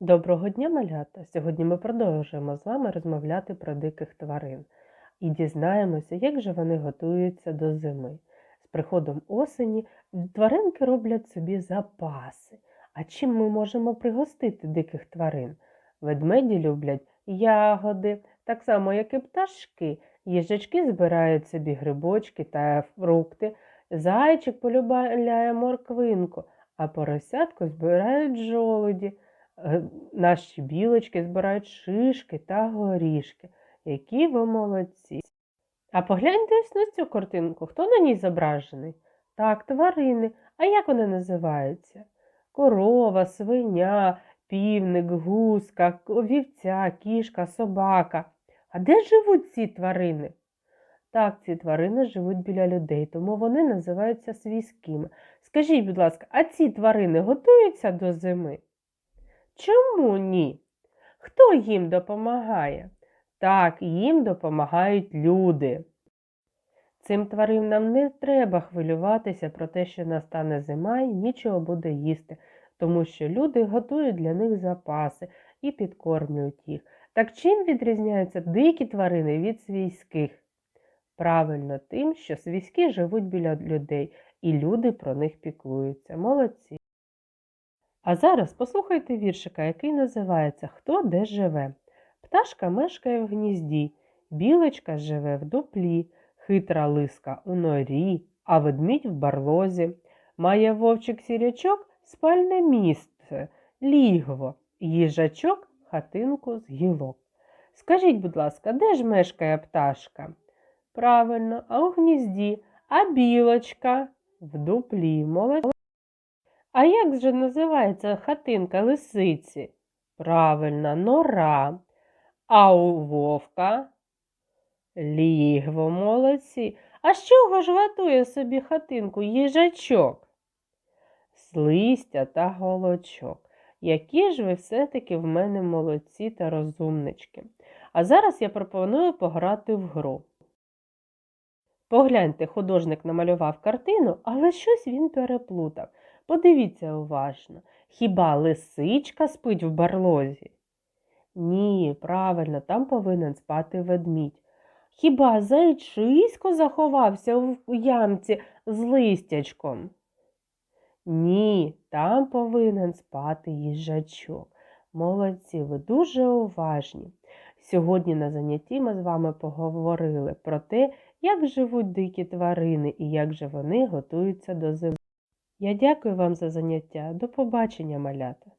Доброго дня, малята! Сьогодні ми продовжуємо з вами розмовляти про диких тварин і дізнаємося, як же вони готуються до зими. З приходом осені тваринки роблять собі запаси. А чим ми можемо пригостити диких тварин? Ведмеді люблять ягоди, так само, як і пташки. Їжачки збирають собі грибочки та фрукти. Зайчик полюбляє морквинку, а поросятко збирають жолуді. Е, Наші білочки збирають шишки та горішки. Які ви молодці. А погляньте ось на цю картинку. Хто на ній зображений? Так, тварини. А як вони називаються? Корова, свиня, півник, гуска, вівця, кішка, собака. А де живуть ці тварини? Так, ці тварини живуть біля людей, тому вони називаються свійськими. Скажіть, будь ласка, а ці тварини готуються до зими? Чому ні? Хто їм допомагає? Так, їм допомагають люди. Цим тваринам не треба хвилюватися про те, що настане зима і нічого буде їсти, тому що люди готують для них запаси і підкормлюють їх. Так чим відрізняються дикі тварини від свійських? Правильно, тим, що свійські живуть біля людей, і люди про них піклуються. Молодці. А зараз послухайте віршика, який називається Хто де живе. Пташка мешкає в гнізді, білочка живе в дуплі, хитра лиска у норі, а ведмідь в барлозі. Має вовчик сірячок спальне місце, лігво, їжачок хатинку з гілок. Скажіть, будь ласка, де ж мешкає пташка? Правильно, а у гнізді, а білочка в дуплі. Молодець. А як же називається хатинка лисиці? Правильно, нора. А у вовка? Лігво, молодці. А з чого ж готує собі хатинку їжачок? З листя та голочок. Які ж ви все-таки в мене молодці та розумнички. А зараз я пропоную пограти в гру. Погляньте, художник намалював картину, але щось він переплутав. Подивіться уважно. Хіба лисичка спить в барлозі? Ні, правильно, там повинен спати ведмідь. Хіба зайчисько заховався в ямці з листячком? Ні, там повинен спати їжачок. Молодці, ви дуже уважні. Сьогодні на занятті ми з вами поговорили про те, як живуть дикі тварини і як же вони готуються до зими. Я дякую вам за заняття. До побачення, малята!